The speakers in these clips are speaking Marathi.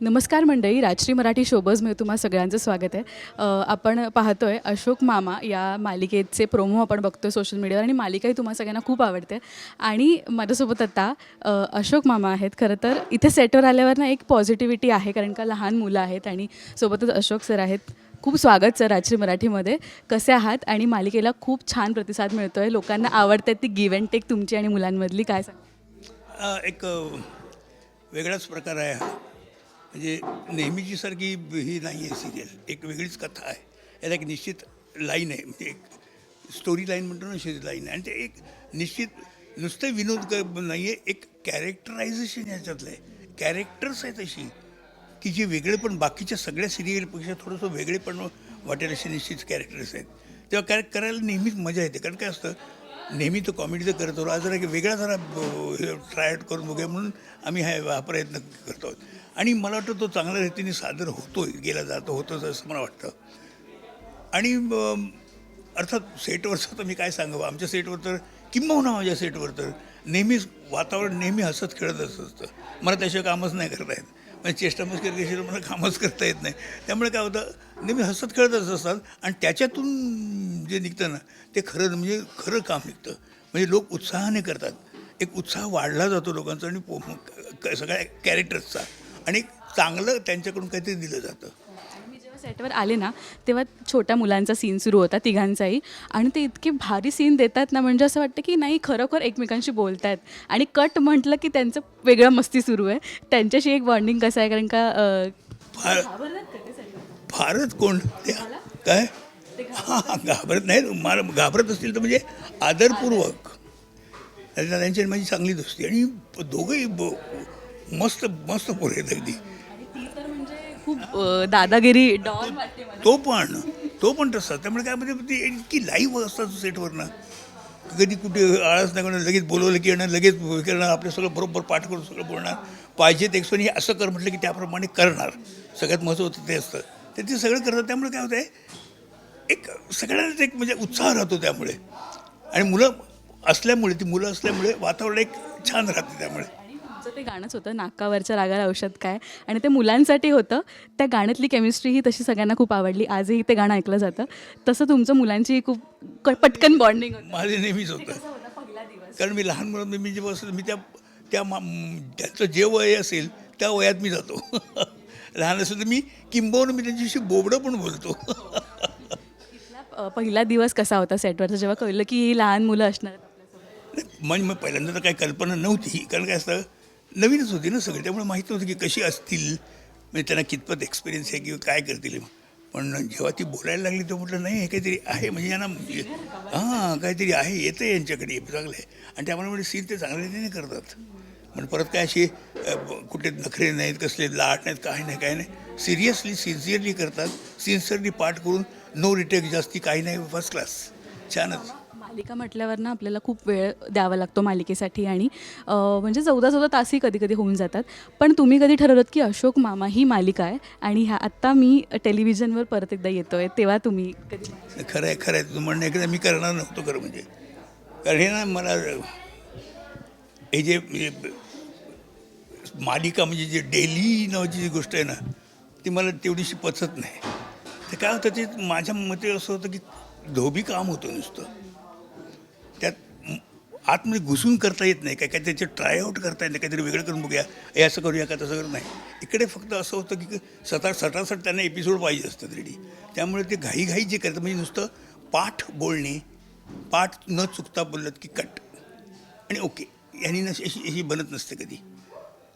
नमस्कार मंडळी राजश्री मराठी शोबजमध्ये तुम्हा सगळ्यांचं स्वागत आहे. आपण आपण पाहतोय अशोक मामा या मालिकेचे प्रोमो आपण बघतोय सोशल मीडियावर आणि मालिकाही तुम्हा सगळ्यांना खूप आवडते. आणि माझ्यासोबत आता अशोक मामा आहेत. खरं तर इथे सेटवर आल्यावर ना एक पॉझिटिव्हिटी आहे कारण का लहान मुलं आहेत आणि सोबतच अशोक सर आहेत. खूप स्वागत सर राजश्री मराठीमध्ये कसे आहात? आणि मालिकेला खूप छान प्रतिसाद मिळतोय. लोकांना आवडते ती गिव्ह अँड टेक तुमची आणि मुलांमधली काय सांग एक वेगळाच प्रकार आहे म्हणजे नेहमीची सारखी ही नाही आहे सिरियल एक वेगळीच कथा आहे. याला एक निश्चित लाईन आहे. म्हणजे एक स्टोरी लाईन म्हणतो ना अशी लाईन आहे. आणि ते एक निश्चित नुसते विनोद क नाही आहे एक कॅरेक्टरायझेशन याच्यातलं आहे. कॅरेक्टर्स आहेत अशी की जे वेगळे पण बाकीच्या सगळ्या सिरियलपेक्षा थोडंसं वेगळे पण वाटेल असे निश्चित कॅरेक्टर्स आहेत. तेव्हा कॅरेक्ट करायला नेहमीच मजा येते. कारण काय असतं नेहमी तो कॉमेडी तर करत होतो. आज जरा एक वेगळा जरा ट्राय आउट करून बघूया म्हणून आम्ही हा हा प्रयत्न करतो आहोत. आणि मला वाटतं तो चांगल्या रीतीने सादर होतोय गेला जातो होतोच असं मला वाटतं. आणि अर्थात सेटवरचं तर मी काय सांगावं? आमच्या सेटवर तर किंबहुना माझ्या सेटवर तर नेहमीच वातावरण नेहमी हसत खेळतच असतं मला त्याशिवाय कामच नाही करता येत. म्हणजे चेष्टामस्कर केल्याशिवाय मला कामच करता येत नाही. त्यामुळे काय होतं नेहमी हसत खेळतच असतात आणि त्याच्यातून जे निघतं ना ते खरं म्हणजे खरं काम निघतं. म्हणजे लोक उत्साहाने करतात. एक उत्साह वाढला जातो लोकांचा आणि पो- सगळ्या कॅरेक्टर्सचा आणि चांगलं त्यांच्याकडून काहीतरी दिलं जातं. आणि मी जेव्हा सेटवर आले ना तेव्हा छोट्या मुलांचा सीन सुरू होता तिघांचाही. आणि ते इतके भारी सीन देतात ना म्हणजे असं वाटतं की नाही खरोखर एकमेकांशी बोलत आहेत आणि कट म्हटलं की त्यांचं वेगळं मस्ती सुरू आहे. त्यांच्याशी एक बॉन्डिंग कसं आहे? कारण का फार फारच कोण? काय? हां घाबरत नाही मला घाबरत असतील तर म्हणजे आदरपूर्वक. त्यांची माझी चांगली दोस्ती आणि दोघंही मस्त मस्त पोरं आहेत अगदी. म्हणजे खूप दादागिरी तो पण तो पण तसा. त्यामुळे काय म्हणजे ती इतकी लाईव्ह असतात सेटवर ना कधी कुठे आळस नाही करणार लगेच बोलवलं की येणार लगेच करणार आपलं सगळं बरोबर पाठ करून सगळं बोलणार. पाहिजे ते हे असं कर म्हटलं की त्याप्रमाणे करणार. सगळ्यात महत्त्वाचं ते असतं. ते ते सगळं करतात. त्यामुळे काय होतं आहे एक सगळ्यांनाच एक म्हणजे उत्साह राहतो त्यामुळे. आणि मुलं असल्यामुळे ती मुलं असल्यामुळे वातावरण एक छान राहतं त्यामुळे. तुमचं ते गाणंच होतं नाकावरच्या रागाला औषध काय? आणि ते मुलांसाठी होतं. त्या गाण्यातली केमिस्ट्री ही तशी सगळ्यांना खूप आवडली. आजही ते गाणं ऐकलं जातं. तसं तुमचं मुलांची खूप पटकन बॉन्डिंग माझे नेहमीच होतं. कारण मी लहान मुलं मी जेव्हा असं मी त्या त्या मा त्याचं जे वय असेल त्या वयात मी जातो. लहान असेल तर मी किंबहुना मी त्यांच्याशी बोबडं पण बोलतो. अ, पहिला दिवस कसा होता सेटवरचा? जेव्हा कळलं की ही लहान मुलं असणार आहेत आपल्यासोबत? म्हणजे मग पहिल्यांदा तर काही कल्पना नव्हती. कारण काय असतं नवीनच होती ना सगळी. त्यामुळे माहीत नव्हतं की कशी असतील. म्हणजे त्यांना कितपत एक्सपिरियन्स आहे किंवा काय करतील. पण जेव्हा ती बोलायला लागली तर म्हटलं नाही हे काहीतरी आहे. म्हणजे यांना हां काहीतरी आहे. येतं आहे यांच्याकडे. चांगलं आहे. आणि त्यामुळे म्हणजे सीन ते चांगल्या रीतीने करतात. पण परत काय असे अ, ब- कुठे नखरे नाहीत कसले लाट नाहीत काही नाही काही नाही. सिरियसली सिन्सिअरली करतात. सिन्सिअरली पाठ करून नो रिटेक जास्ती काही नाही फर्स्ट क्लास छानच. मालिका म्हटल्यावर ना आपल्याला खूप वेळ द्यावा लागतो मालिकेसाठी आणि अ, म्हणजे चौदा चौदा तासही कधी कधी होऊन जातात. पण तुम्ही कधी ठरवलं की अशोक मामा ही मालिका आहे आणि ह्या आत्ता मी टेलिव्हिजनवर परत एकदा येतोय तेव्हा तुम्ही कधी खरं आहे खरं आहे तुझं म्हणणं एकदा मी करणार नव्हतो खरं म्हणजे. कारण हे ना मला हे जे मालिका म्हणजे जे डेली नावाची जी गोष्ट आहे ना ती मला तेवढीशी पचत नाही. ते काय होतं ते माझ्या मते असं होतं की धोबी काम होतं नुसतं. त्यात आतमध्ये म्हणजे घुसून करता येत नाही. काय काय त्याचे ट्रायआउट करता येत नाही. काहीतरी वेगळं करून बघूया. हे असं करूया का तसं करू? नाही. इकडे फक्त असं होतं की सतार सटासट त्यांना एपिसोड पाहिजे असतात रेडी त्यामुळे ते घाईघाई जे करतात म्हणजे नुसतं पाठ बोलणे पाठ न चुकता बोललं की कट आणि ओके यांनी नशी अशी अशी बनत नसते कधी.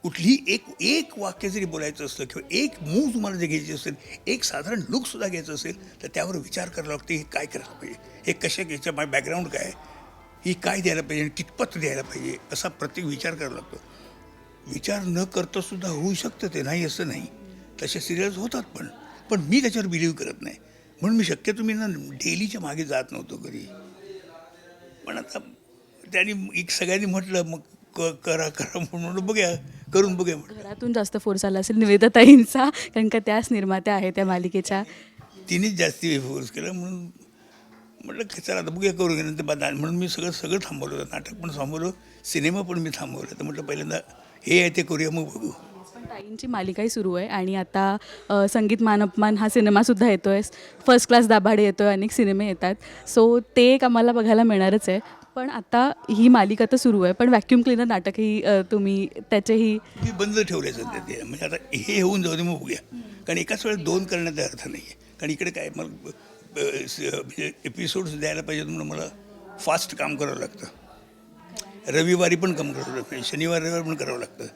कुठलीही एक एक वाक्य जरी बोलायचं असलं किंवा एक मूव तुम्हाला जर घ्यायची असेल एक साधारण लुकसुद्धा घ्यायचं असेल तर त्यावर विचार करायला लागतो हे काय करायला पाहिजे? हे कशा घ्यायचं? माझं बॅकग्राऊंड काय ही काय द्यायला पाहिजे? आणि कितपत द्यायला पाहिजे? असा प्रत्येक विचार करावा लागतो. विचार न करता सुद्धा होऊ शकतं ते नाही असं नाही. तसे सिरियल्स होतात पण. पण मी त्याच्यावर बिलीव्ह करत नाही. म्हणून मी शक्यतो मी ना डेलीच्या मागे जात नव्हतो घरी. पण आता त्यांनी एक सगळ्यांनी म्हटलं मग क करा करा म्हणून बघूया. करून बघूया म्हटलं. घरातून जास्त फोर्स आला असेल निवेदताईंचा कारण का त्याच निर्मात्या आहेत त्या मालिकेच्या. तिनेच जास्ती फोर्स केला म्हणून म्हटलं की चला आता बघूया करू नंतर तर बा- म्हणून मी सगळं सगळं थांबवलं होतं. नाटक पण थांबवलं सिनेमा पण मी थांबवलं. तर म्हटलं पहिल्यांदा हे आहे ते करूया मग बघू. ताईंची मालिकाही सुरू आहे आणि आता संगीत मान अपमान हा सिनेमासुद्धा येतो आहे फर्स्ट क्लास दाभाडे येतो आहे अनेक सिनेमे येतात. सो ते एक आम्हाला बघायला मिळणारच आहे. पण आता ही मालिका तर सुरू आहे पण व्हॅक्यूम क्लिनर नाटकही अ, तुम्ही त्याचेही मी बंद ठेवलं सध्या ते. म्हणजे आता हे होऊन जाऊ दे मग बघूया कारण एकाच वेळेस दोन करण्याचा अर्थ नाही आहे कारण इकडे काय अ, स- म्हणजे एपिसोड्स द्यायला पाहिजेत म्हणून मला फास्ट काम करावं लागतं. रविवारी पण काम करावं लागतं. शनिवार रविवार पण करावं लागतं.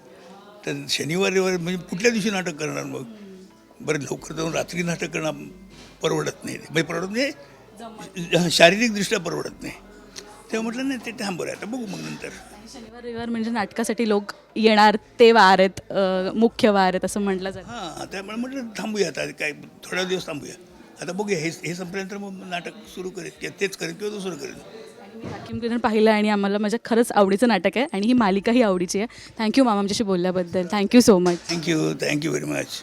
तर शनिवार रविवार म्हणजे कुठल्या दिवशी नाटक करणार मग? बरं लवकर जाऊन रात्री नाटक करणं परवडत नाही. म्हणजे परवडत नाही. शारीरिकदृष्ट्या परवडत नाही. तेव्हा म्हटलं नाही ते थांबवलं आता बघू मग नंतर. शनिवार रविवार म्हणजे नाटकासाठी लोक येणार ते वार आहेत अ, मुख्य वार आहेत असं म्हटलं जातं. हां त्यामुळे म्हटलं थांबूया आता काय थोड्या दिवस थांबूया. आता बघूया हे हे संपल्यानंतर मग नाटक सुरू करेन किंवा तेच करेन किंवा दुसरं करेन. आणि मी व्हॅक्यूम क्लिनर पाहिलं आणि आम्हाला माझ्या खरंच आवडीचं नाटक आहे आणि ही मालिकाही आवडीची आहे. थँक्यू मामा आमच्याशी बोलल्याबद्दल. Thank you so much thank you thank you very much